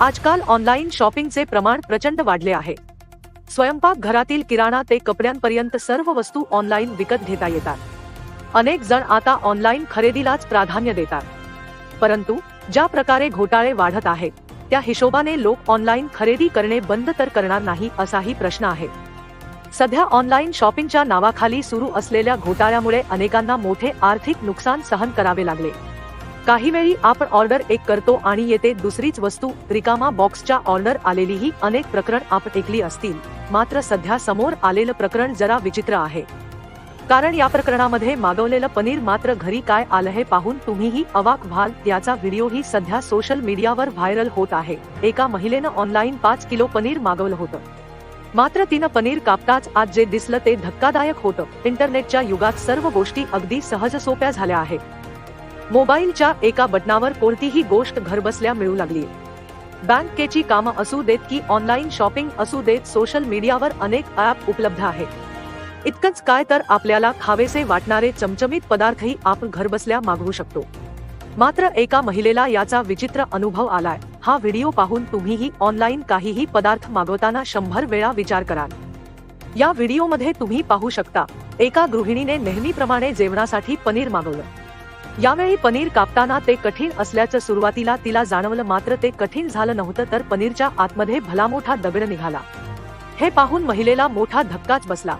आजकाल ऑनलाईन शॉपिंगचे प्रमाण प्रचंड वाढले आहे. स्वयंपाक घरातील किराणा ते कपड्यांपर्यंत सर्व वस्तू ऑनलाईन विकत घेता येतात. अनेक जण आता ऑनलाईन खरेदीलाच प्राधान्य देतात. परंतु ज्या प्रकारे घोटाळे वाढत आहेत त्या हिशोबाने लोक ऑनलाईन खरेदी करणे बंद तर करणार नाही असाही प्रश्न आहे. सध्या ऑनलाईन शॉपिंगच्या नावाखाली सुरू असलेल्या घोटाळ्यामुळे अनेकांना मोठे आर्थिक नुकसान सहन करावे लागले. काही वेळी आपण ऑर्डर एक करतो आणि येते दुसरीच वस्तू रिकामा बॉक्सच्या ऑर्डर आलेलीही अनेक प्रकरण आपण ऐकली असतील. मात्र सध्या समोर आलेलं प्रकरण जरा विचित्र आहे. कारण या प्रकरणामध्ये मागवलेलं पनीर मात्र घरी काय आलं हे पाहून तुम्हीही अवाक व्हाल. याचा व्हिडिओही सध्या सोशल मीडियावर व्हायरल होत आहे. एका महिलेनं ऑनलाईन पाच किलो पनीर मागवलं होतं. मात्र तिनं पनीर कापताच आज जे दिसलं ते धक्कादायक होतं. इंटरनेटच्या युगात सर्व गोष्टी अगदी सहज सोप्या झाल्या आहेत. मोबाईलच्या एका बटनावर कोणतीही गोष्ट घरबसल्या मिळू लागली. बँकेची कामं असू देत की ऑनलाईन शॉपिंग असू देत सोशल मीडियावर अनेक ॲप उपलब्ध आहेत. इतकंच काय तर आपल्याला खावेसे वाटणारे चमचमीत पदार्थही आपण घरबसल्या मागवू शकतो. मात्र एका महिलेला याचा विचित्र अनुभव आलाय. हा व्हिडिओ पाहून तुम्हीही ऑनलाईन काहीही पदार्थ मागवताना शंभर वेळा विचार कराल. या व्हिडिओमध्ये तुम्ही पाहू शकता एका गृहिणीने नेहमीप्रमाणे जेवणासाठी पनीर मागवलं. यावेळी पनीर कापताना ते कठीण असल्याचं सुरुवातीला तिला जाणवलं मात्र ते कठीण झालं नव्हतं तर पनीरच्या आतमध्ये भला मोठा दगड निघाला. हे पाहून महिलेला मोठा धक्काच बसला.